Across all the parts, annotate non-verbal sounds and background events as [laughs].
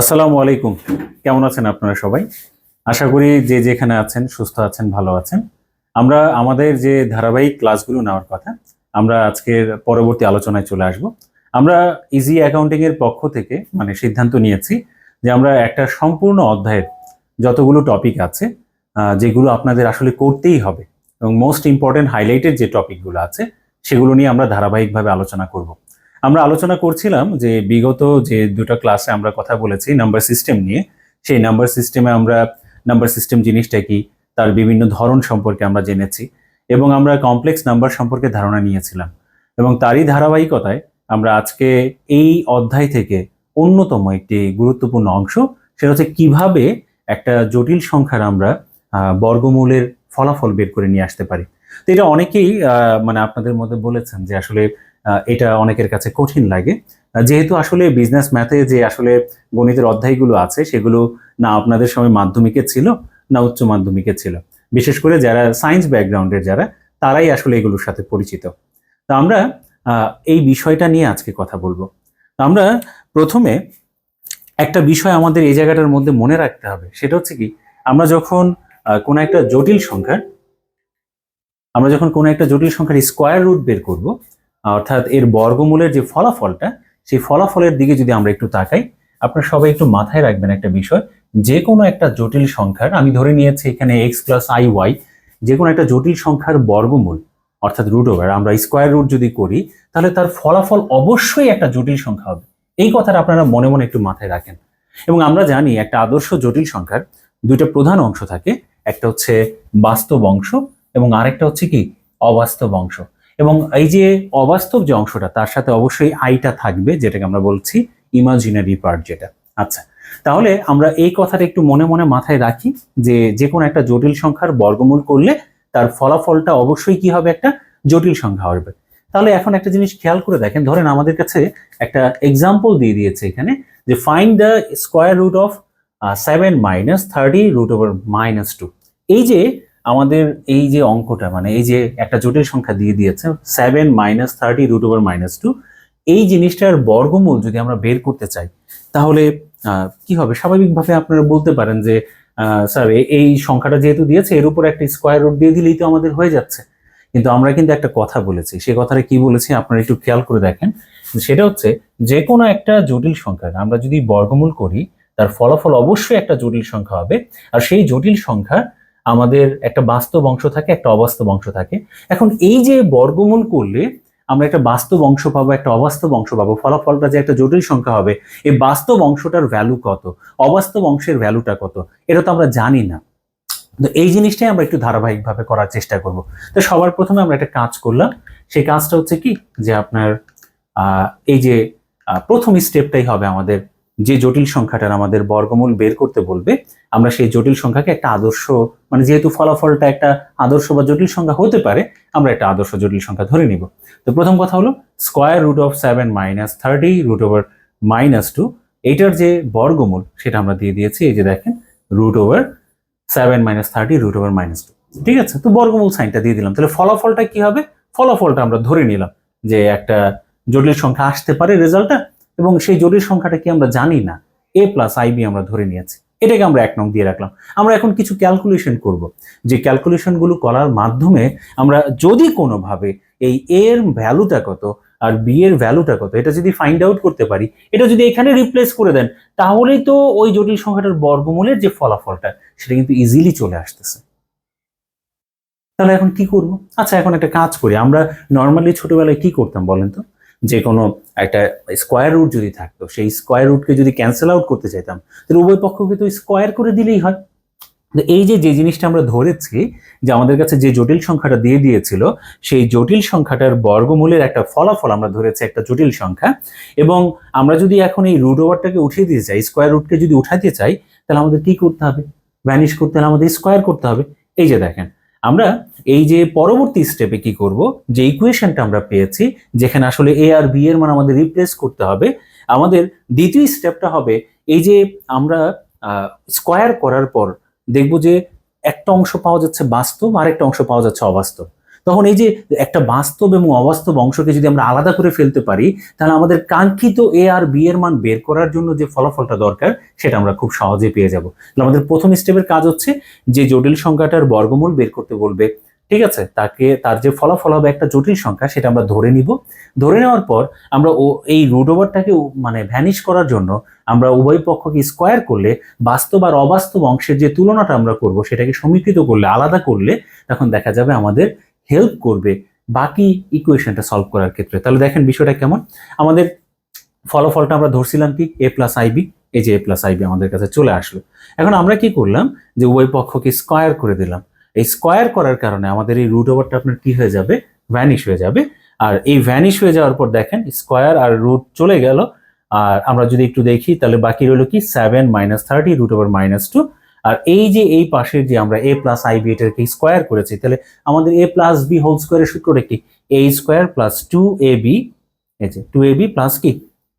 আসসালামু আলাইকুম। কেমন আছেন আপনারা সবাই? আশা করি যে যেখানে আছেন, সুস্থ আছেন, ভালো আছেন। আমরা আমাদের যে ধারাবাহিক ক্লাসগুলো নেওয়ার কথা, আমরা আজকের পরবর্তী আলোচনায় চলে আসব। আমরা ইজি অ্যাকাউন্টিং এর পক্ষ থেকে মানে সিদ্ধান্ত নিয়েছি যে আমরা একটা সম্পূর্ণ অধ্যায়ের যতগুলো টপিক আছে যেগুলো আপনাদের আসলে করতেই হবে এবং মোস্ট ইম্পর্টেন্ট হাইলাইটেড যে টপিকগুলো আছে, সেগুলো নিয়ে আমরা ধারাবাহিকভাবে আলোচনা করব। আমরা আলোচনা করছিলাম যে বিগত যে দুটো ক্লাসে আমরা কথা বলেছি নাম্বার সিস্টেম নিয়ে, সেই নাম্বার সিস্টেমে আমরা নাম্বার সিস্টেম জিনিসটা কি, তার বিভিন্ন ধরন সম্পর্কে আমরা জেনেছি এবং আমরা কমপ্লেক্স নাম্বার সম্পর্কে ধারণা নিয়েছিলাম এবং তারই ধারাবাহিকতায় আমরা আজকে এই অধ্যায় থেকে অন্যতম একটি গুরুত্বপূর্ণ অংশ, সেটা হচ্ছে কীভাবে একটা জটিল সংখ্যার আমরা বর্গমূলের ফলাফল বের করে নিয়ে আসতে পারি। তো এটা অনেকেই মানে আপনাদের মধ্যে বলেছেন যে আসলে এটা অনেকের কাছে কঠিন লাগে। যেহেতু আসলে বিজনেস ম্যাথে যে আসলে গণিতের অধ্যায়গুলো আছে, সেগুলো না আপনাদের সময় মাধ্যমিকে ছিল, না উচ্চ মাধ্যমিকে ছিল। বিশেষ করে যারা সায়েন্স ব্যাকগ্রাউন্ডের যারা, তারাই আসলে এগুলোর সাথে পরিচিত। তো আমরা এই বিষয়টা নিয়ে আজকে কথা বলব। আমরা প্রথমে একটা বিষয় আমাদের এই জায়গাটার মধ্যে মনে রাখতে হবে। সেটা হচ্ছে কি, আমরা যখন কোনো একটা জটিল সংখ্যার, আমরা যখন কোনো একটা জটিল সংখ্যার স্কোয়ার রুট বের করব অর্থাৎ এর বর্গমূলের যে ফলাফলটা, সেই ফলাফলের দিকে যদি আমরা একটু তাকাই, আপনারা সবাই একটু মাথায় রাখবেন একটা বিষয়। যে কোনো একটা জটিল সংখ্যার, আমি ধরে নিয়েছি এখানে এক্স প্লাস আই ওয়াই যে কোনো একটা জটিল সংখ্যার বর্গমূল, অর্থাৎ রুট ওভার আমরা স্কোয়ার রুট যদি করি, তাহলে তার ফলাফল অবশ্যই একটা জটিল সংখ্যা হবে। এই কথাটা আপনারা মনে মনে একটু মাথায় রাখেন। এবং আমরা জানি একটা আদর্শ জটিল সংখ্যার দুইটা প্রধান অংশ থাকে, একটা হচ্ছে বাস্তব অংশ এবং আরেকটা হচ্ছে কি? অবাস্তব অংশ। এবং এই যে অবাস্তব যে অংশটা, তার সাথে অবশ্যই আইটা থাকবে, যেটাকে আমরা বলছি ইমাজিনারি পার্ট যেটা। আচ্ছা তাহলে আমরা এই কথাটা একটু মনে মনে মাথায় রাখি যে যে কোনো একটা জটিল সংখ্যার বর্গমূল করলে তার ফলাফলটা অবশ্যই কি হবে একটা? জটিল সংখ্যা হবে। তাহলে এখন একটা জিনিস খেয়াল করে দেখেন, ধরেন আমাদের কাছে একটা এক্সাম্পল দিয়ে দিয়েছে এখানে যে find the square root of seven minus thirty root over minus two এই যে আমাদের এই যে অঙ্কটা মানে এই যে একটা জটিল সংখ্যা দিয়ে দিয়েছে seven minus thirty root over minus two এই জিনিসটার বর্গমূল যদি আমরা বের করতে চাই, তাহলে কি হবে? স্বাভাবিকভাবে আপনারা বলতে পারেন যে স্যার এই সংখ্যাটা যেহেতু দিয়েছে, এর উপর একটা স্কোয়ার রুট দিয়ে দিলেই তো আমাদের হয়ে যাচ্ছে। কিন্তু আমরা কিন্তু একটা কথা বলেছি, সে কথাটা কি বলেছি আপনারা একটু খেয়াল করে দেখেন। সেটা হচ্ছে, যে কোনো একটা জটিল সংখ্যা আমরা যদি বর্গমূল করি, তার ফলাফল অবশ্যই একটা জটিল সংখ্যা হবে। আর সেই জটিল সংখ্যা আমাদের একটা বাস্তব অংশ থাকে, একটা অবাস্তব অংশ থাকে। এখন এই যে বর্গমূল করলে আমরা একটা বাস্তব অংশ পাবো, একটা অবাস্তব অংশ পাবো, ফলাফলটা যে একটা জটিল সংখ্যা হবে, এই বাস্তব অংশটার ভ্যালু কত? অবাস্তব অংশের ভ্যালুটা কত? এটা তো আমরা জানি না। তো এই জিনিসটাই আমরা একটু ধারাবাহিকভাবে করার চেষ্টা করব। তো সবার প্রথমে আমরা একটা কাজ করলাম। সেই কাজটা হচ্ছে কি? যে আপনার এই যে প্রথম স্টেপটাই হবে আমাদের যে জটিল সংখ্যাটার আমাদের বর্গমূল বের করতে বলবে, আমরা সেই জটিল সংখ্যাকে একটা আদর্শ মানে যেহেতু ফলাফলটা একটা আদর্শ বা জটিল সংখ্যা হতে পারে, আমরা একটা আদর্শ জটিল সংখ্যা ধরে নিব। তো প্রথম কথা হলো square root of seven minus thirty root over minus two এইটার যে বর্গমূল সেটা আমরা দিয়ে দিয়েছি, এই যে দেখেন root over seven minus thirty root over minus two ঠিক আছে? তো বর্গমূল সাইনটা দিয়ে দিলাম। তাহলে ফলাফলটা কি হবে? ফলাফলটা আমরা ধরে নিলাম যে একটা জটিল সংখ্যা আসতে পারে, রেজাল্টটা এবং সেই জটিল সংখ্যাটা কি আমরা জানি না? এ প্লাস আইবি আমরা ধরে নিয়েছি। এটাকে আমরা এক নং দিয়ে রাখলাম। আমরা এখন কিছু ক্যালকুলেশন করব। যে ক্যালকুলেশনগুলো করার মাধ্যমে আমরা যদি কোনোভাবে এই এর ভ্যালুটা কত আর বি এর ভ্যালুটা কত, এটা যদি ফাইন্ড আউট করতে পারি, এটা যদি এখানে রিপ্লেস করে দেন, তাহলেই তো ওই জটিল সংখ্যাটার বর্গমূলের যে ফলাফলটা, সেটা কিন্তু ইজিলি চলে আসতেছে। তাহলে এখন কি করব? আচ্ছা এখন একটা কাজ করি। আমরা নর্মালি ছোটবেলায় কি করতাম বলেন তো? যে কোনো একটা স্কোয়ার রুট যদি থাকতো, সেই স্কোয়ার রুটকে যদি ক্যান্সেল আউট করতে চাইতাম, তাহলে উভয় পক্ষকে তো স্কোয়ার করে দিলেই হয়। তো এই যে যে জিনিসটা আমরা ধরেছি যে, আমাদের কাছে যে জটিল সংখ্যাটা দিয়ে দিয়েছিল, সেই জটিল সংখ্যাটার বর্গমূলের একটা ফলাফল আমরা ধরেছি একটা জটিল সংখ্যা। এবং আমরা যদি এখন এই রুট ওভারটাকে উঠিয়ে দিতে চাই স্কোয়ার রুটকে যদি উঠাতে চাই, তাহলে আমাদের কি করতে হবে? ভ্যানিশ করতে হলে আমাদের স্কোয়ার করতে হবে। এই যে দেখেন, আমরা এই যে পরবর্তী স্টেপে কি করব? যে ইকুয়েশনটা আমরা পেয়েছি, যেখানে আসলে এ আর বি এর মান আমাদের রিপ্লেস করতে হবে, আমাদের দ্বিতীয় স্টেপটা হবে এই যে আমরা স্কোয়ার করার পর দেখব যে একটা অংশ পাওয়া যাচ্ছে বাস্তব আর একটা অংশ পাওয়া যাচ্ছে অবাস্তব। তখন এই যে একটা বাস্তব এবং অবাস্তব অংশকে যদি আমরা আলাদা করে ফেলতে পারি, তাহলে আমাদের কাঙ্ক্ষিত এ আর বি এর মান বের করার জন্য যে ফলাফলটা দরকার, সেটা আমরা খুব সহজে পেয়ে যাব। আমাদের প্রথম স্টেপের কাজ হচ্ছে যে জটিল সংখ্যাটার বর্গমূল বের করতে বলবে। ঠিক আছে? তাকে, তার যে ফলাফল হবে একটা জটিল সংখ্যা, সেটা আমরা ধরে নিব। ধরে নেওয়ার পর আমরা ও, এই রুট ওভারটাকে মানে ভ্যানিশ করার জন্য আমরা উভয় পক্ষকে স্কোয়ার করলে বাস্তব আর অবাস্তব অংশের যে তুলনাটা আমরা করব, সেটাকে সমীকৃত করলে, আলাদা করলে তখন দেখা যাবে আমাদের হেল্প করবে বাকি ইকুয়েশনটা সলভ করার ক্ষেত্রে। তাহলে দেখেন বিষয়টা কেমন? আমাদের ফলাফলটা আমরা ধরছিলাম কি? এ প্লাস আইবি এই যে এ প্লাস আইবি আমাদের কাছে চলে আসলো। এখন আমরা কি করলাম? যে উভয় পক্ষকে স্কোয়ার করে দিলাম। এই স্কোয়ার করার কারণে আমাদের এই রুট ওভারটা আপনার কি হয়ে যাবে? ভ্যানিশ হয়ে যাবে। আর এই ভ্যানিশ হয়ে যাওয়ার পর দেখেন, স্কোয়ার আর রুট চলে গেল। আর আমরা যদি একটু দেখি, তাহলে বাকি রইল কি? Seven minus thirty root over minus two আর এই যে এই পাশের যে আমরা এ প্লাস আই বি এটাকে স্কোয়ার করেছি, তাহলে আমাদের এ প্লাস বি হোল স্কোয়ারের সূত্রটা কি? A square plus two a b এই যে টু এ বি প্লাস কি?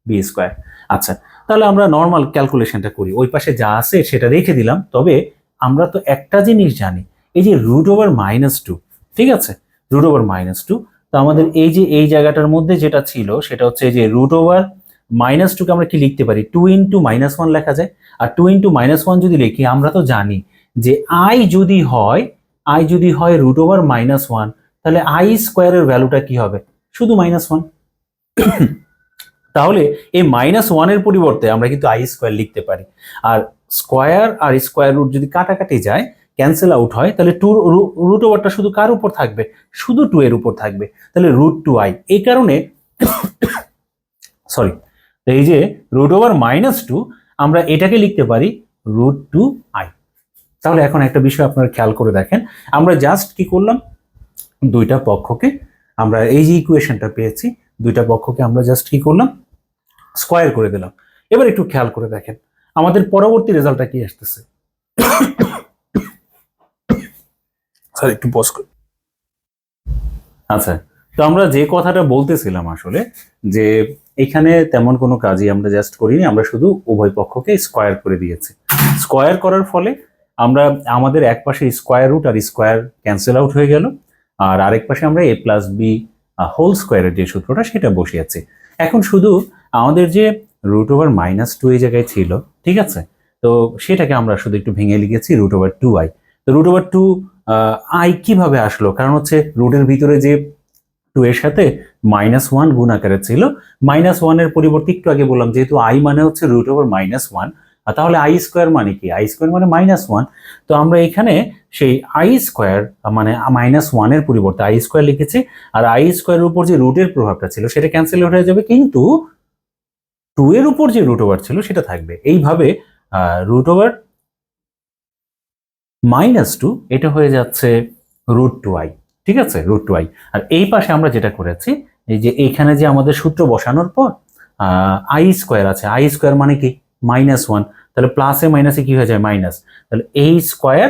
বি স্কোয়ার আচ্ছা তাহলে আমরা নর্মাল ক্যালকুলেশনটা করি। ওই পাশে যা আছে সেটা রেখে দিলাম। তবে আমরা তো একটা জিনিস জানি এই যে রুট ওভার মাইনাস টু ঠিক আছে? রুট ওভার মাইনাস টু তো আমাদের এই যে, এই জায়গাটার মধ্যে যেটা ছিল, সেটা হচ্ছে যে রুট ওভার মাইনাস টুকে আমরা কি লিখতে পারি? টু ইন্টু মাইনাস ওয়ান লেখা যায়। আর টু ইন্টু মাইনাস ওয়ান যদি লিখি, আমরা তো জানি যে আই যদি হয় আই যদি হয় রুট ওভার মাইনাস ওয়ান তাহলে আই স্কোয়ারের ভ্যালুটা কি হবে? শুধু মাইনাস ওয়ান তাহলে এই মাইনাস ওয়ানের পরিবর্তে আমরা কিন্তু আই স্কোয়ার লিখতে পারি। আর স্কোয়ার আর স্কোয়ার রুট যদি কাটাকাটি যায় ক্যান্সেল আউট হয়, তাহলে টু রুট ওভারটা শুধু কার উপর থাকবে? শুধু টু এর উপর থাকবে। তাহলে রুট টু আই এই কারণে [coughs] সরি এই যে রুট ওভার মাইনাস টু আমরা এটাকে লিখতে পারি রুট টু আই তাহলে এখন একটা বিষয় আপনারা খেয়াল করে দেখেন। আমরা জাস্ট কি করলাম? দুইটা পক্ষকে আমরা এই যে ইকুয়েশনটা পেয়েছি, দুইটা পক্ষকে আমরা জাস্ট কি করলাম? স্কোয়ার করে দিলাম। এবার একটু খেয়াল করে দেখেন। আমাদের পরবর্তী রেজাল্টটা কি আসতেছে? স্যার, একটু পজ করি। আচ্ছা তো আমরা যে কথাটা বলতেছিলাম আসলে, যে এখানে তেমন কোনো কাজই আমরা জাস্ট করিনি, আমরা শুধু উভয় পক্ষকে স্কোয়ার করে দিয়েছি। স্কোয়ার করার ফলে আমরা, আমাদের এক পাশে স্কোয়ার রুট আর স্কোয়ার ক্যান্সেল আউট হয়ে গেল, আর আরেক পাশে আমরা এ প্লাস বি হোল স্কোয়ারের যে সূত্রটা সেটা বসিয়েছি। এখন শুধু আমাদের যে রুট ওভার মাইনাস টু এই জায়গায় ছিল, ঠিক আছে? তো সেটাকে আমরা শুধু একটু ভেঙে লিখেছি রুট ওভার টু আই তো রুট ওভার টু আই কীভাবে আসলো? কারণ হচ্ছে রুটের ভিতরে যে টু এর সাথে মাইনাস ওয়ান গুণ আকারে ছিল মাইনাস ওয়ানের পরিবর্তে একটু আগে বললাম, যেহেতু আই মানে হচ্ছে রুট ওভার মাইনাস ওয়ান তাহলে আই স্কোয়ার মানে কি? আই স্কোয়ার মানে মাইনাস ওয়ান তো আমরা এখানে সেই আই স্কোয়ার মানে মাইনাস ওয়ানের পরিবর্তে আই স্কোয়ার লিখেছি, আর আই স্কোয়ারের উপর যে রুটের প্রভাবটা ছিল, সেটা ক্যান্সেল হয়ে যাবে, কিন্তু টু এর উপর যে রুট ওভার ছিল, সেটা থাকবে। এইভাবে রুট ওভার মাইনাস টু, এটা হয়ে যাচ্ছে রুট টু আই, ঠিক আছে? Root two I. আর এই পাশে আমরা যেটা করেছি, এই যে এইখানে যে আমাদের সূত্র বসানোর পর আই স্কোয়ার আছে। আই স্কোয়ার মানে কি? Minus one. তাহলে প্লাসে মাইনাসে কি হয়ে যায়? মাইনাস। তাহলে এই square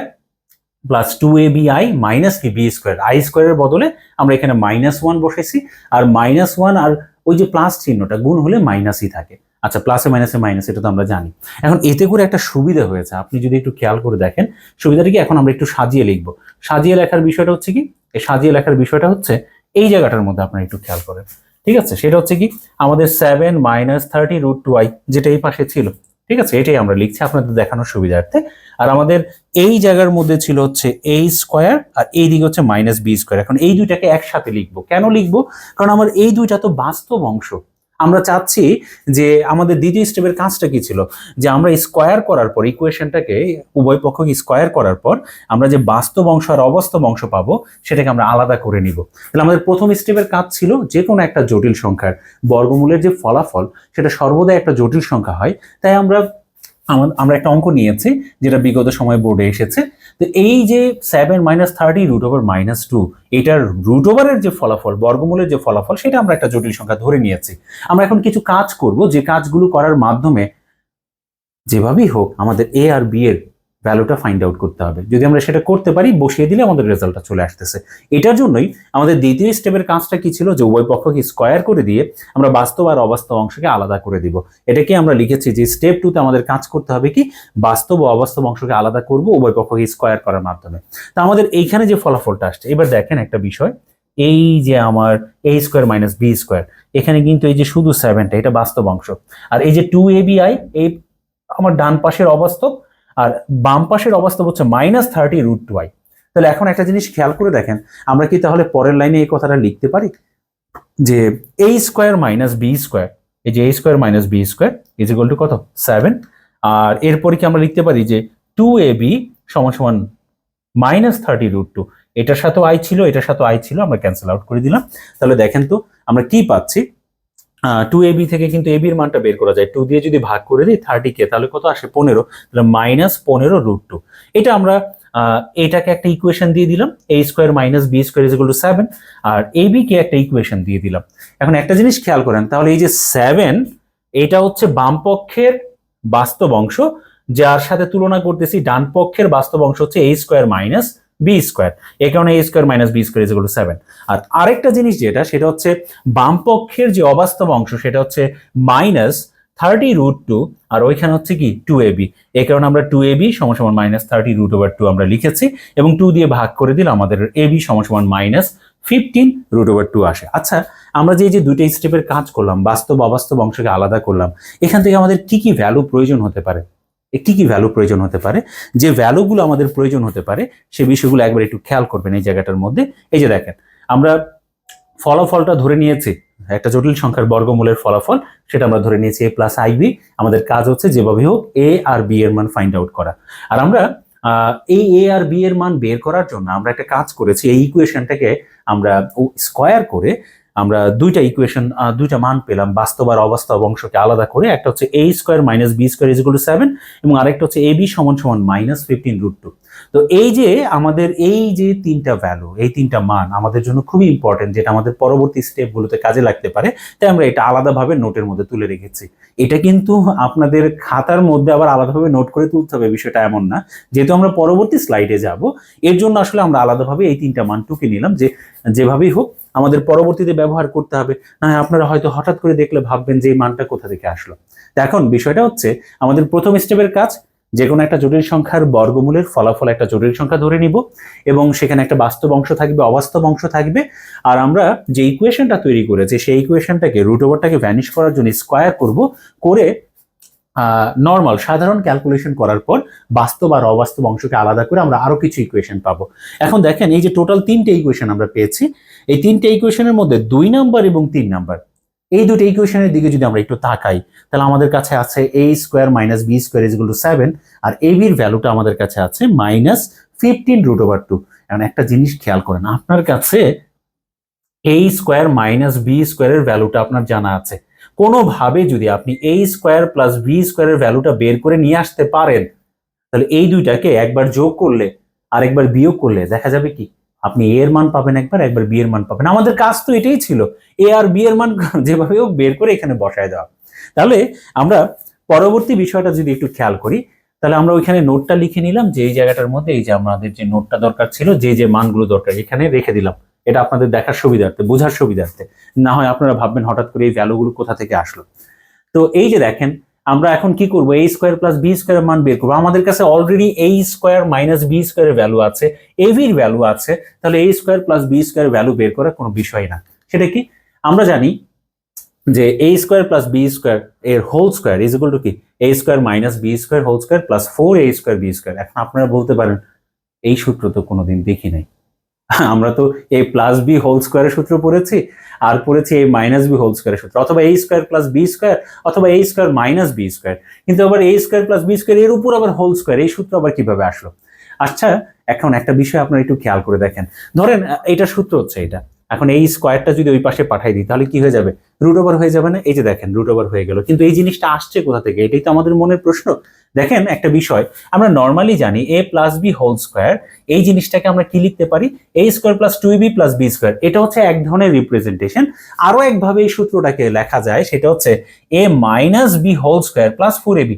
plus two a b i minus কি? বি স্কোয়ার আই স্কোয়ারের বদলে আমরা এখানে মাইনাস ওয়ান বসেছি। আর মাইনাস ওয়ান আর ওই যে প্লাস চিহ্নটা গুণ হলে মাইনাসই থাকে। আচ্ছা প্লাসে মাইনাসে মাইনাস এটা তো আমরা জানি। এখন এতে করে একটা সুবিধা হয়েছে, আপনি যদি একটু খেয়াল করে দেখেন, সুবিধাটা কি? এখন আমরা একটু সাজিয়ে লিখব। সাজিয়ে লেখার বিষয়টা হচ্ছে কি? এই সাজিয়ে লেখার বিষয়টা হচ্ছে এই জায়গাটার মধ্যে আপনারা একটু খেয়াল করেন। ঠিক আছে? সেটা হচ্ছে কি? আমাদের seven minus thirty root two i যেটা এই পাশে ছিল। ঠিক আছে? এটাই আমরা লিখছি আপনাদের দেখানোর সুবিধার্থে। আর আমাদের এই জায়গার মধ্যে ছিল হচ্ছে এ স্কোয়ার আর এই দিকে হচ্ছে মাইনাস বি স্কোয়ার এখন এই দুইটাকে একসাথে লিখব। কেন লিখব? কারণ আমার এই দুইটা তো বাস্তব অংশ। আমরা চাচ্ছি যে আমাদের দ্বিতীয় স্টেপের কাজটা কি ছিল? যে আমরা স্কোয়ার করার পর ইকুয়েশনটাকে উভয় পক্ষকে স্কোয়ার করার পর, আমরা যে বাস্তব অংশ আর অবাস্তব অংশ পাবো, সেটাকে আমরা আলাদা করে নিব। তাহলে আমাদের প্রথম স্টেপের কাজ ছিল যে কোনো একটা জটিল সংখ্যার বর্গমূলের যে ফলাফল, সেটা সর্বদা একটা জটিল সংখ্যা হয়। তাই আমরা আমরা একটা অঙ্ক নিয়েছি, যেটা বিগত সময় বোর্ডে এসেছে। তো এই যে seven minus thirty root over minus two এটার রুট ওভারের যে ফলাফল, বর্গমূলের যে ফলাফল, সেটা আমরা একটা জটিল সংখ্যা ধরে নিয়েছি। আমরা এখন কিছু কাজ করব, যে কাজগুলো করার মাধ্যমে যেভাবেই হোক, আমাদের এ আর বি এর ভ্যালুটা ফাইন্ড আউট করতে হবে। যদি আমরা সেটা করতে পারি, বসিয়ে দিলে আমাদের রেজাল্টটা চলে আসতেছে। এটার জন্যই আমাদের দ্বিতীয় স্টেপের কাজটা কি ছিল? যে উভয় পক্ষকে স্কোয়ার করে দিয়ে আমরা বাস্তব আর অবাস্তব অংশকে আলাদা করে দিব। এটাকে আমরা লিখেছি যে স্টেপ টুতে আমাদের কাজ করতে হবে কি? বাস্তব ও অবাস্তব অংশকে আলাদা করব উভয় পক্ষকে স্কোয়ার করার মাধ্যমে। তা আমাদের এইখানে যে ফলাফলটা আসছে, এবার দেখেন একটা বিষয়। এই যে আমার a square minus b square এখানে কিন্তু এই যে শুধু সেভেনটা এটা বাস্তব অংশ। আর এই যে টু এ বি আই এই আমার ডান পাশের অবাস্তব আর বাম পাশের অবস্থা হচ্ছে minus thirty root two i তাহলে এখন একটা জিনিস খেয়াল করে দেখেন, আমরা কি তাহলে পরের লাইনে এই কথাটা লিখতে পারি? যে a square minus b square এই যে a square minus b square is equal to কত? সেভেন আর এরপরে কি আমরা লিখতে পারি যে টু এ বি সমান সমান মাইনাস থার্টি রুট টু এটার সাথেও আই ছিল, এটার সাথেও আই ছিল, আমরা ক্যান্সেল আউট করে দিলাম। তাহলে দেখেন তো, আমরা কি পাচ্ছি? টু এবি থেকে কিন্তু এবির মানটা বের করা যায়। টু দিয়ে যদি ভাগ করে দিই থার্টি কে তাহলে কত আসে? পনেরো। তাহলে মাইনাস পনেরো রুট টু এটা আমরা এটাকে একটা ইকুয়েশন দিয়ে দিলাম। A square minus b square is to seven R a b কে একটা ইকুয়েশন দিয়ে দিলাম। এখন একটা জিনিস খেয়াল করেন, তাহলে এই যে সেভেন এটা হচ্ছে বাম পক্ষের বাস্তব অংশ। যার সাথে তুলনা করতেছি, ডান পক্ষের বাস্তব অংশ হচ্ছে a square minus b square এই কারণে a square minus b square is to seven আর আরেকটা জিনিস যেটা, সেটা হচ্ছে বাম পক্ষের যে অবাস্তব অংশ, সেটা হচ্ছে মাইনাস থার্টি রুট টু আর ওইখানে হচ্ছে কি টু এ বি এই কারণে আমরা টু এ বি সমান minus thirty root over two আমরা লিখেছি, এবং টু দিয়ে ভাগ করে দিলে আমাদের এ বি সমান minus fifteen root over two আসে। আচ্ছা আমরা যে যে দুইটা স্টেপের কাজ করলাম বাস্তব অবাস্তব অংশকে আলাদা করলাম, এখান থেকে আমাদের কি কি ভ্যালু প্রয়োজন হতে পারে? কি কি ভ্যালু প্রয়োজন হতে পারে? যে ভ্যালুগুলো আমাদের প্রয়োজন হতে পারে, সে বিষয়গুলো একবার একটু খেয়াল করবেন এই জায়গাটার মধ্যে। এই যে দেখেন, আমরা ফলাফলটা ধরে নিয়েছি, একটা জটিল সংখ্যার বর্গমূলের ফলাফল, সেটা আমরা ধরে নিয়েছি এ প্লাস আইবি আমাদের কাজ হচ্ছে যেভাবে হোক এ আর বি এর মান ফাইন্ড আউট করা। আর আমরা এই এ আর বি এর মান বের করার জন্য আমরা একটা কাজ করেছি, এই ইকুয়েশনটাকে আমরা স্কোয়ার করে আমরা দুইটা ইকুয়েশন দুইটা মান পেলাম, বাস্তব আর অবাস্তব অংশকে আলাদা করে। একটা হচ্ছে a square minus b square is to seven এবং আরেকটা হচ্ছে এ বি সমান সমান মাইনাস ফিফটিন রুট টু তো এই যে আমাদের, এই যে তিনটা ভ্যালু এই তিনটা মান আমাদের জন্য খুবই ইম্পর্টেন্ট যেটা আমাদের পরবর্তী স্টেপগুলোতে কাজে লাগতে পারে, তাই আমরা এটা আলাদাভাবে নোটের মধ্যে তুলে রেখেছি। এটা কিন্তু আপনাদের খাতার মধ্যে আবার আলাদাভাবে নোট করে তুলতে হবে, বিষয়টা এমন না। যেহেতু আমরা পরবর্তী স্লাইডে যাব, এর জন্য আসলে আমরা আলাদাভাবে এই তিনটা মান টুকে নিলাম, যে, যেভাবেই হোক। আমাদের পরবর্তীতে ব্যবহার করতে হবে। না আপনারা হয়তো হঠাৎ করে দেখলে ভাববেন যে এই মানটা কোথা থেকে আসলো। এখন বিষয়টা হচ্ছে, আমাদের প্রথম স্টেপের কাজ যে কোনো একটা জটিল সংখ্যার বর্গমূলের ফলাফল একটা জটিল সংখ্যা ধরে নিব এবং সেখানে একটা বাস্তব অংশ থাকবে, অবাস্তব অংশ থাকবে। আর আমরা যে ইকুয়েশনটা তৈরি করেছি, সেই ইকুয়েশনটাকে রুট ওভারটাকে ভ্যানিশ করার জন্য স্কোয়ার করব, করে নর্মাল সাধারণ ক্যালকুলেশন করার পর বাস্তব আর অবাস্তব অংশকে আলাদা করে আমরা আরও কিছু ইকুয়েশন পাবো। এখন দেখেন, এই যে টোটাল তিনটে ইকুয়েশন আমরা পেয়েছি এই তিনটে ইকুয়েশনের মধ্যে দুই নাম্বার এবং তিন নাম্বার এই দুটো ইকুয়েশনের দিকে যদি আমরা একটু তাকাই, তাহলে আমাদের কাছে আছে a square minus b square is to seven আর এ বির ভ্যালুটা আমাদের কাছে আছে minus fifteen root over two এখন একটা জিনিস খেয়াল করেন, আপনার কাছে এ স্কোয়ার মাইনাস বি স্কোয়ারের ভ্যালুটা আপনার জানা আছে। কোনোভাবে যদি আপনি এ স্কোয়ার প্লাস বি স্কোয়ারের ভ্যালুটা বের করে নিয়ে আসতে পারেন, তাহলে এই দুইটাকে একবার যোগ করলে আর একবার বিয়োগ করলে দেখা যাবে কি? আপনি এ এর মান পাবেন একবার একবার বি এর মান পাবেন। আমাদের কাজ তো এটাই ছিল এ আর বি এর মান [laughs] যেভাবে হোক বের করে এখানে বসায় দেওয়া। তাহলে আমরা পরবর্তী বিষয়টা যদি একটু খেয়াল করি, তাহলে আমরা ওইখানে নোটটা লিখে নিলাম, যে এই জায়গাটার মধ্যে এই যে আমাদের যে নোটটা দরকার ছিল, যে যে মানগুলো দরকার, এখানে রেখে দিলাম। এটা আপনাদের দেখার সুবিধার্থে, বোঝার সুবিধার্থে। না হয় আপনারা ভাববেন হঠাৎ করে এই ভ্যালুগুলো কোথা থেকে আসলো। তো এই যে দেখেন আমরা এখন কি করব? এই স্কোয়ার প্লাস বি স্কোয়ার মান বের করব। আমাদের কাছে অলরেডি এই স্কোয়ার মাইনাস বি স্কোয়ারের ভ্যালু আছে এভির ভ্যালু আছে, তাহলে এই square plus B square value বের করার কোনো বিষয় না। সেটা কি? আমরা জানি যে A square plus B square এর whole square is equal to কি? A square minus B square whole square plus four A square B square এখন আপনারা বলতে পারেন, এই সূত্র তো কোনোদিন দেখি নাই আমরা তো এ প্লাস বি হোল স্কোয়ারের সূত্র পড়েছি, আর পড়েছি এই মাইনাস বি হোল স্কোয়ারের সূত্র, অথবা এই স্কোয়ার প্লাস বি স্কোয়ার অথবা এই স্কোয়ার মাইনাস বি স্কোয়ার কিন্তু আবার এই স্কোয়ার প্লাস বি স্কোয়ার এর উপর আবার হোল স্কোয়ার এই সূত্র আবার কীভাবে আসলো? আচ্ছা এখন একটা বিষয় আপনারা একটু খেয়াল করে দেখেন। ধরেন এটা সূত্র হচ্ছে এটা। এখন এই স্কোয়ারটা যদি ওই পাশে পাঠাই দিই, তাহলে কি হয়ে যাবে? রুট ওভার হয়ে যাবে না? এই যে দেখেন রুট ওভার হয়ে গেল। কিন্তু এই জিনিসটা আসছে কোথা থেকে? এটাই তো আমাদের মনের প্রশ্ন। দেখেন একটা বিষয়, আমরা নর্মালি জানি A plus B whole square এই জিনিসটাকে আমরা কি লিখতে পারি? A square plus two B plus B square এটা হচ্ছে এক ধরনের রিপ্রেজেন্টেশন আরও একভাবে এই সূত্রটাকে লেখা যায়, সেটা হচ্ছে A minus B whole square plus four A B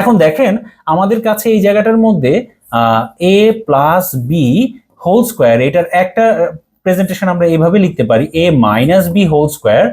এখন দেখেন, আমাদের কাছে এই জায়গাটার মধ্যে A plus B whole square এটার একটা প্রেজেন্টেশন আমরা এইভাবে লিখতে পারি A minus B whole square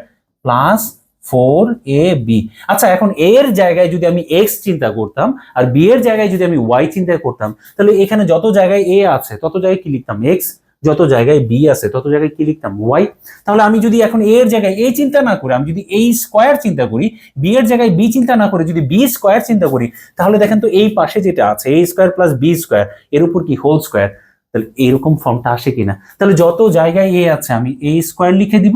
plus four A B আচ্ছা এখন এর জায়গায় যদি আমি এক্স চিন্তা করতাম আর বি এর জায়গায় যদি আমি ওয়াই চিন্তা করতাম, তাহলে এখানে যত জায়গায় এ আছে, তত জায়গায় কি লিখতাম? এক্স যত জায়গায় বি আছে, তত জায়গায় কি লিখতাম? ওয়াই তাহলে আমি যদি এখন এর জায়গায় এ চিন্তা না করে, আমি যদি এই স্কোয়ার চিন্তা করি বি এর জায়গায় বি চিন্তা না করে, যদি বি স্কোয়ার চিন্তা করি, তাহলে দেখেন তো এই পাশে যেটা আছে A square plus B square এর উপর কি হোল স্কোয়ার তাহলে এরকম ফর্মটা আসে কিনা? তাহলে যত জায়গায় এ আছে, আমি এ স্কোয়ার লিখে দিব।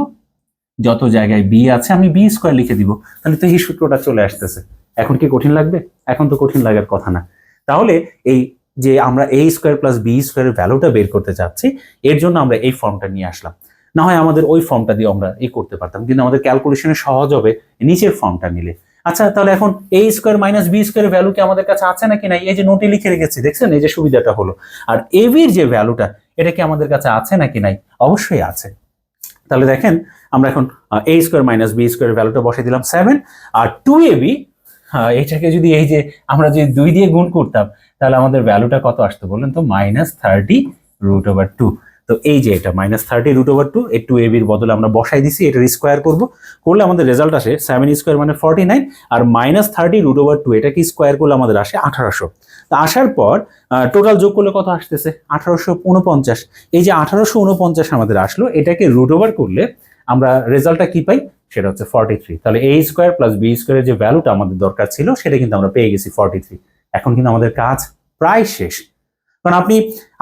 যত জায়গায় বি আছে, আমি বি স্কোয়ার লিখে দিব। তাহলে তো এই সূত্রটা চলে আসতেছে। এখন কি কঠিন লাগবে? এখন তো কঠিন লাগার কথা না। তাহলে এই যে আমরা এ স্কোয়ার প্লাস বি স্কোয়ারের ভ্যালুটা বের করতে চাচ্ছি, এর জন্য আমরা এই ফর্মটা নিয়ে আসলাম। না হয় আমাদের ওই ফর্মটা দিয়ে আমরা এ করতে পারতাম, কিন্তু আমাদের ক্যালকুলেশনে সহজ হবে নিচের ফর্মটা নিলে। আচ্ছা তাহলে এখন এ স্কোয়ার মাইনাস বি স্কোয়ারের ভ্যালু কি আমাদের কাছে আছে নাকি নাই? এই যে নোটে লিখে রেখেছি, দেখছেন? এই যে সুবিধাটা হলো। আর এভির যে ভ্যালুটা এটা কি আমাদের কাছে আছে নাকি নাই? অবশ্যই আছে। তাহলে দেখেন, আমরা এখন এ স্কোয়ার মাইনাস বি স্কোয়ারের ভ্যালুটা বসিয়ে দিলাম সেভেন আর টু এ বি এটাকে যদি এই যে আমরা যদি দুই দিয়ে গুণ করতাম, তাহলে আমাদের ভ্যালুটা কত আসতো বললেন তো? Minus thirty root over two তো এই যে এটা minus thirty root over two A two A বির বদলে আমরা বসাই দিছি, এটার স্কোয়ার করব। করলে আমাদের রেজাল্ট আসে সেভেন স্কোয়ার মানে ফর্টি নাইন আর minus thirty root over two এটাকে স্কোয়ার করলে আমাদের আসে আঠারোশো। তা আসার পর টোটাল যোগ করলে কত আসতেছে? আঠারোশো উনপঞ্চাশ। এই যে আঠারোশো উনপঞ্চাশ আমাদের আসলো, এটাকে রুট ওভার করলে আমরা রেজাল্টটা কি পাই? সেটা হচ্ছে ফর্টি থ্রি তাহলে এ স্কোয়ার প্লাস বি স্কোয়ারের যে ভ্যালুটা আমাদের দরকার ছিল, সেটা কিন্তু আমরা পেয়ে গেছি ফর্টি থ্রি এখন কিন্তু আমাদের কাজ প্রায় শেষ। কারণ আপনি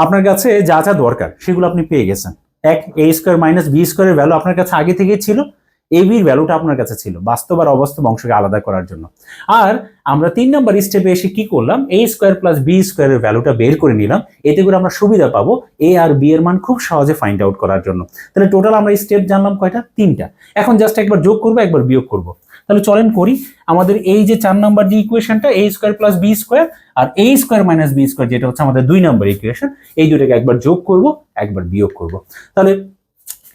আপনার কাছে যা যা দরকার সেগুলো আপনি পেয়ে গেছেন। এক এ স্কোয়ার মাইনাস বি স্কোয়ারের ভ্যালু আপনার কাছে আগে থেকেই ছিল এ বির ভ্যালুটা আপনার কাছে ছিল, বাস্তব আর অবাস্তব অংশকে আলাদা করার জন্য। আর আমরা তিন নম্বর স্টেপে এসে কি করলাম? এ স্কোয়ার প্লাস বি স্কোয়ারের ভ্যালুটা বের করে নিলাম, এতে করে আমরা সুবিধা পাবো এ আর বি এর মান খুব সহজে ফাইন্ড আউট করার জন্য। তাহলে টোটাল আমরা স্টেপ জানলাম কয়টা? তিনটা। এখন জাস্ট একবার যোগ করব, একবার বিয়োগ করব। তাহলে চলেন করি। আমাদের এই যে চার নাম্বার যে ইকুয়েশনটা A square plus B square R A square minus B square যেটা হচ্ছে আমাদের দুই নম্বর ইকুয়েশন এই দুটাকে একবার যোগ করব, একবার বিয়োগ করব। তাহলে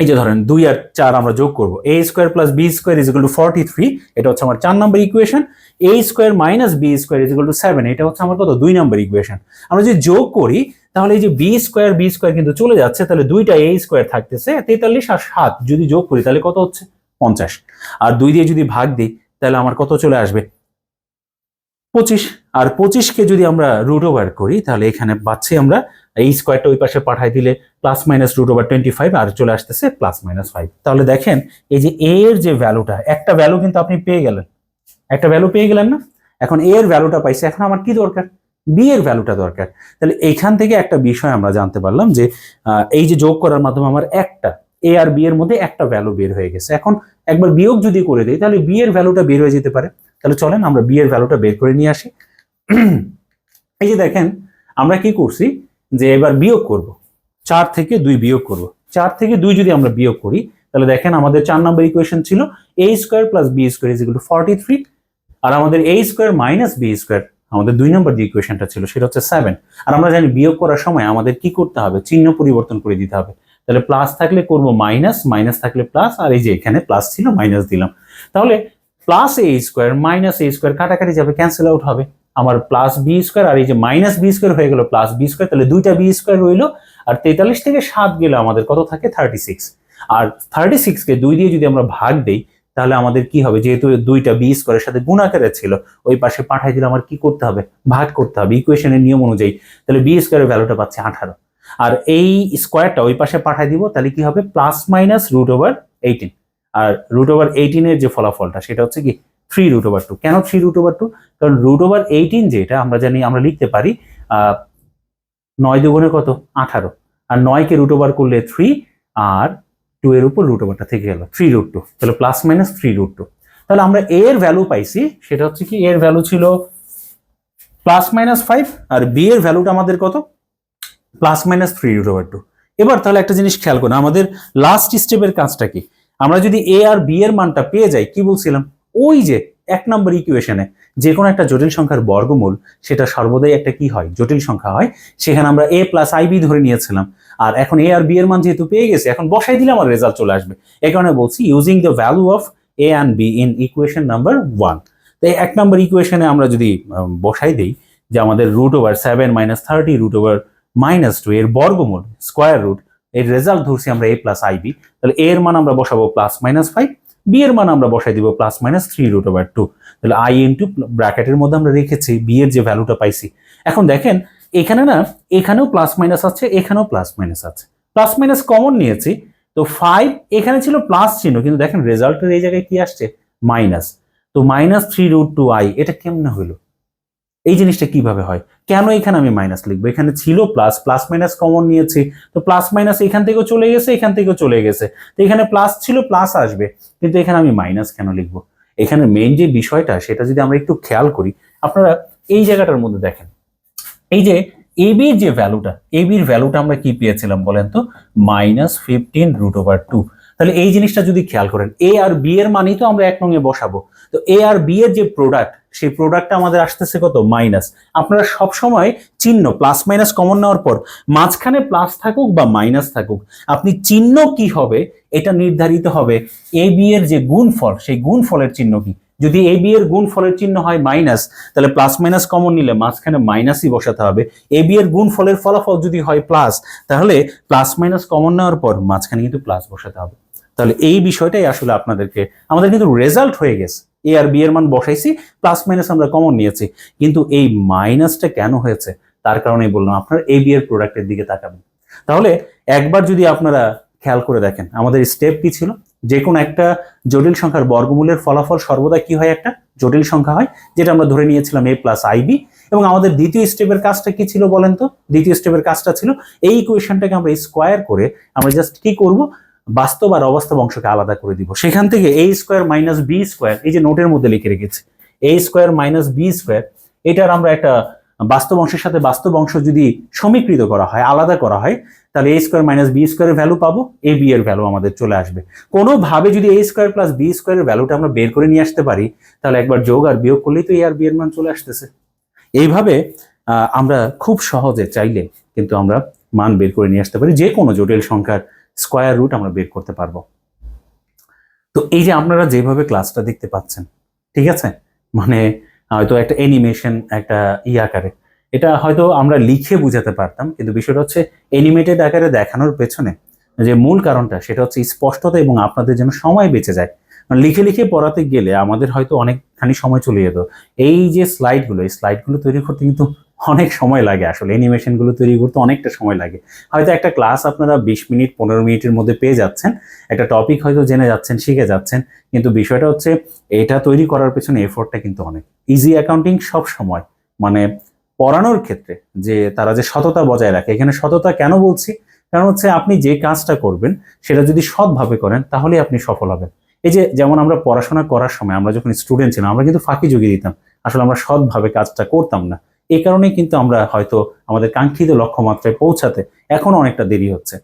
এই যে ধরেন দুই আর চার আমরা যোগ করব। A square plus B square is to forty three এটা হচ্ছে আমার চার number equation A square minus B square is to seven এটা হচ্ছে আমার কত? দুই নম্বর ইকুয়েশন আমরা যদি যোগ করি, তাহলে এই যে বি স্কোয়ার বি স্কোয়ার কিন্তু চলে যাচ্ছে, তাহলে দুইটা এ স্কোয়ার থাকতেছে তেতাল্লিশ আর সাত, যদি যোগ করি তাহলে কত হচ্ছে? পঞ্চাশ। আর দুই দিয়ে যদি ভাগ দিই, তাহলে আমার কত চলে আসবে? পঁচিশ। আর পঁচিশকে যদি আমরা রুট ওভার করি, তাহলে এখানে পাচ্ছি আমরা এই স্কোয়ারটা ওই পাশে পাঠাই দিলে plus minus root over twenty five আর চলে আসতেছে প্লাস মাইনাস ফাইভ তাহলে দেখেন, এই যে এর যে ভ্যালুটা একটা ভ্যালু কিন্তু আপনি পেয়ে গেলেন। একটা ভ্যালু পেয়ে গেলেন না? এখন এ এর ভ্যালুটা পাইছি, এখন আমার কি দরকার? বি এর ভ্যালুটা দরকার। তাহলে এইখান থেকে একটা বিষয় আমরা জানতে পারলাম যে এই যে যোগ করার মাধ্যমে আমার একটা এ আর বি এর মধ্যে একটা ভ্যালু বের হয়ে গেছে। এখন একবার বিয়োগ যদি করে দিই, তাহলে বি এর ভ্যালুটা বের হয়ে যেতে পারে। তাহলে চলেন আমরা বি এর ভ্যালুটা বের করে নিয়ে আসি। এই যে দেখেন, আমরা কি করছি যে এবার বিয়োগ করব। চার থেকে দুই বিয়োগ করব। চার থেকে দুই যদি আমরা বিয়োগ করি, তাহলে দেখেন আমাদের চার নম্বর ইকুয়েশন ছিল A square plus B square is forty three আর আমাদের A square minus B square আমাদের দুই নম্বর যে ইকুয়েশনটা ছিল, সেটা হচ্ছে সেভেন আর আমরা জানি বিয়োগ করার সময় আমাদের কি করতে হবে? চিহ্ন পরিবর্তন করে দিতে হবে। তাহলে প্লাস থাকলে করব মাইনাস মাইনাস থাকলে প্লাস আর এই যে এখানে প্লাস ছিল মাইনাস দিলাম। তাহলে plus A square minus A square কাটাকাটি যাবে ক্যান্সেল আউট হবে। আমার প্লাস বি স্কোয়ার আর এই যে মাইনাস বি স্কোয়ার হয়ে গেল প্লাস বি স্কোয়ার তাহলে দুইটা বি স্কোয়ার রইল, আর তেতাল্লিশ থেকে সাত গেলে আমাদের কত থাকে? থার্টি সিক্স আর থার্টি সিক্সকে দুই দিয়ে যদি আমরা ভাগ দেই, তাহলে আমাদের কি হবে? যেহেতু দুইটা বি স্কোয়ারের সাথে গুণাকারে ছিল, ওই পাশে পাঠাই দিলে আমার কি করতে হবে? ভাগ করতে হবে। ইকুয়েশনের নিয়ম অনুযায়ী। তাহলে বি স্কোয়ারের ভ্যালুটা পাচ্ছে আঠারো। আর এই স্কোয়ারটা ওই পাশে পাঠাই দিব, তাহলে কি হবে? Plus minus root over eighteen আর রুট ওভার এইটিনের যে ফলাফলটা, সেটা হচ্ছে কি থ্রি রুট ওভার টু কেন থ্রি রুট ওভার টু কারণ রুট ওভার এইটিন যেটা, আমরা জানি, আমরা লিখতে পারি নয় দুগুণে কত? আঠারো। আর নয়কে রুট ওভার করলে থ্রি আর টু এর উপর রুট ওভারটা থেকে গেল থ্রি রুট টু তাহলে plus minus three root two তাহলে আমরা এর ভ্যালু পাইছি, সেটা হচ্ছে কি, এর ভ্যালু ছিল প্লাস মাইনাস ফাইভ আর বি এর ভ্যালুটা আমাদের কত? Plus minus three root over two এবার তাহলে একটা জিনিস খেয়াল করুন, আমাদের লাস্ট স্টেপের কাজটা কি? আমরা যদি এ আর বি এর মানটা পেয়ে যাই, কি বলছিলাম? ওই যে এক নম্বর ইকুয়েশনে যে কোনো একটা জটিল সংখ্যার বর্গমূল, সেটা সর্বদাই একটা কি হয়? জটিল সংখ্যা হয়। সেখানে আমরা এ প্লাস আই বি ধরে নিয়েছিলাম। আর এখন এ আর বি এর মান যেহেতু পেয়ে গেছে, এখন বসাই দিলে আমার রেজাল্ট চলে আসবে। এই কারণে বলছি using the value of A and B in equation number one তো এই এক নম্বর ইকুয়েশনে আমরা যদি বসাই দিই, যে আমাদের root over seven minus thirty root over minus two এর বর্গমূল স্কোয়ার রুট এর রেজাল্ট ধরছি আমরা এ প্লাস আইবি তাহলে এ এর মান আমরা বসাবো প্লাস মাইনাস ফাইভ বি এর মান আমরা বসাই দিব plus minus three root over two তাহলে আই ইন্টু ব্র্যাকেটের মধ্যে আমরা রেখেছি বি এর যে ভ্যালুটা পাইছি। এখন দেখেন, এখানে না, এখানেও প্লাস মাইনাস আছে, এখানেও প্লাস মাইনাস আছে। প্লাস মাইনাস কমন নিয়েছি, তো ফাইভ এখানে ছিল প্লাস চিহ্ন, কিন্তু দেখেন রেজাল্টের এই জায়গায় কি আসছে? মাইনাস তো minus three root two I এটা কেমনে হইল? এই জিনিসটা কীভাবে হয়? কেন এখানে আমি মাইনাস লিখব? এখানে ছিল প্লাস প্লাস মাইনাস কমন নিয়েছি। তো প্লাস মাইনাস এখান থেকেও চলে গেছে, এখান থেকেও চলে গেছে। তো এখানে প্লাস ছিল প্লাস আসবে। কিন্তু এখানে আমি মাইনাস কেন লিখব? এখানে মেইন যে বিষয়টা, সেটা যদি আমরা একটু খেয়াল করি, আপনারা এই জায়গাটার মধ্যে দেখেন। এই যে এবির যে ভ্যালুটা এবির ভ্যালুটা আমরা কি পেয়েছিলাম বলেন তো? Minus fifteen root over two তাহলে এই জিনিসটা যদি খেয়াল করেন এ আর বি এর মানই তো আমরা এক নঙে বসাবো। তো এ আর বি এর যে প্রোডাক্ট সেই প্রোডাক্টটা আমাদের আসতেছে কত? মাইনাস আপনারা সব সময় চিহ্ন প্লাস মাইনাস কমন নেওয়ার পর মাঝখানে প্লাস থাকুক বা মাইনাস থাকুক, আপনি চিহ্ন কি হবে? এটা নির্ধারিত হবে এ বি এর যে গুণফল, সেই গুণফলের চিহ্ন কি? যদি এ বি এর গুণফলের চিহ্ন হয় মাইনাস তাহলে প্লাস মাইনাস কমন নিলে মাঝখানে মাইনাসই বসাতে হবে। এ বি এর গুণফলের ফলাফল যদি হয় প্লাস তাহলে প্লাস মাইনাস কমন নেওয়ার পর মাঝখানে কিন্তু প্লাস বসাতে হবে। তাহলে এই বিষয়টাই আসলে আপনাদেরকে, আমাদের কিন্তু রেজাল্ট হয়ে গেছে। এ আর বি এর মান বসাইছি প্লাস মাইনাস আমরা কমন নিয়েছি। কিন্তু এই মাইনাসটা কেন হয়েছে? তার কারণেই বললাম, আপনার এ বি এর প্রোডাক্টের দিকে তাকাবেন। তাহলে একবার যদি আপনারা খেয়াল করে দেখেন, আমাদের স্টেপ কি ছিল? যে কোনো একটা জটিল সংখ্যার বর্গমূলের ফলাফল সর্বদা কি হয় একটা? জটিল সংখ্যা হয়, যেটা আমরা ধরে নিয়েছিলাম এ প্লাস আইবি এবং আমাদের দ্বিতীয় স্টেপের কাজটা কি ছিল বলেন তো? দ্বিতীয় স্টেপের কাজটা ছিল, এই ইকুয়েশনটাকে আমরা স্কোয়ার করে আমরা জাস্ট কি করব? বাস্তব আর অবাস্তব অংশকে আলাদা করে দিব। সেখান থেকে A square minus B square এই যে নোটের মধ্যে লিখে রেখেছি A square minus B square এটার আমরা একটা বাস্তব অংশের সাথে বাস্তব অংশ যদি সমীকৃত করা হয়, আলাদা করা হয়, তাহলে এ স্কোয়ার মাইনাস বি স্কোয়ারের ভ্যালু পাবো এ বি এর ভ্যালু আমাদের চলে আসবে। কোনোভাবে যদি এ স্কোয়ার প্লাস বি স্কোয়ারের ভ্যালুটা আমরা বের করে নিয়ে আসতে পারি, তাহলে একবার যোগ আর বিয়োগ করলেই তো এ আর বি এর মান চলে আসতেছে। এইভাবে আমরা খুব সহজে চাইলে কিন্তু আমরা মান বের করে নিয়ে আসতে পারি যে কোনো জটিল সংখ্যার স্কোয়ার রুট আমরা বের করতে পারব। তো এই যে আপনারা যেভাবে ক্লাসটা দেখতে পাচ্ছেন, ঠিক আছে? মানে হয়তো একটা অ্যানিমেশন একটা ই আকারে। এটা হয়তো আমরা লিখে বুঝাতে পারতাম, কিন্তু বিষয়টা হচ্ছে অ্যানিমেটেড আকারে দেখানোর পেছনে যে মূল কারণটা, সেটা হচ্ছে স্পষ্টতা এবং আপনাদের যেন সময় বেঁচে যায়। মানে লিখে লিখে পড়াতে গেলে আমাদের হয়তো অনেকখানি সময় চলে যেত। এই যে স্লাইডগুলো এই স্লাইডগুলো তৈরি করতে কিন্তু অনেক সময় লাগে আসলে। অ্যানিমেশনগুলো তৈরি করতে অনেকটা সময় লাগে। হয়তো একটা ক্লাস আপনারা বিশ মিনিট, পনেরো মিনিটের মধ্যে পেয়ে যাচ্ছেন। একটা টপিক হয়তো জেনে যাচ্ছেন, শিখে যাচ্ছেন। কিন্তু বিষয়টা হচ্ছে, এটা তৈরি করার পেছনে এফোর্টটা কিন্তু অনেক। ইজি অ্যাকাউন্টিং সব সময়। মানে পড়ানোর ক্ষেত্রে যে তারা যে সততা বজায় রাখে। এখানে সততা কেন বলছি? কারণ হচ্ছে আপনি যে কাজটা করবেন, সেটা যদি সৎভাবে করেন, তাহলে আপনি সফল হবেন। এই যে যেমন আমরা পড়াশোনা করার সময় আমরা যখন স্টুডেন্ট ছিলাম, আমরা কিন্তু ফাঁকি জুগিয়ে দিতাম। আসলে আমরা সৎভাবে কাজটা করতাম না। এই কারণেই কিন্তু আমরা হয়তো আমাদের কাঙ্ক্ষিত লক্ষ্যমাত্রায় পৌঁছাতে এখন অনেকটা দেরি হচ্ছে।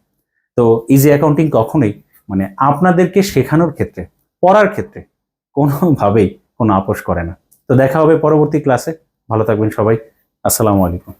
তো ইজি অ্যাকাউন্টিং কখনোই মানে আপনাদেরকে শেখানোর ক্ষেত্রে, পড়ার ক্ষেত্রে কোনোভাবেই কোনো আপোষ করে না। তো দেখা হবে পরবর্তী ক্লাসে ভালো থাকবেন সবাই। আসসালামু আলাইকুম।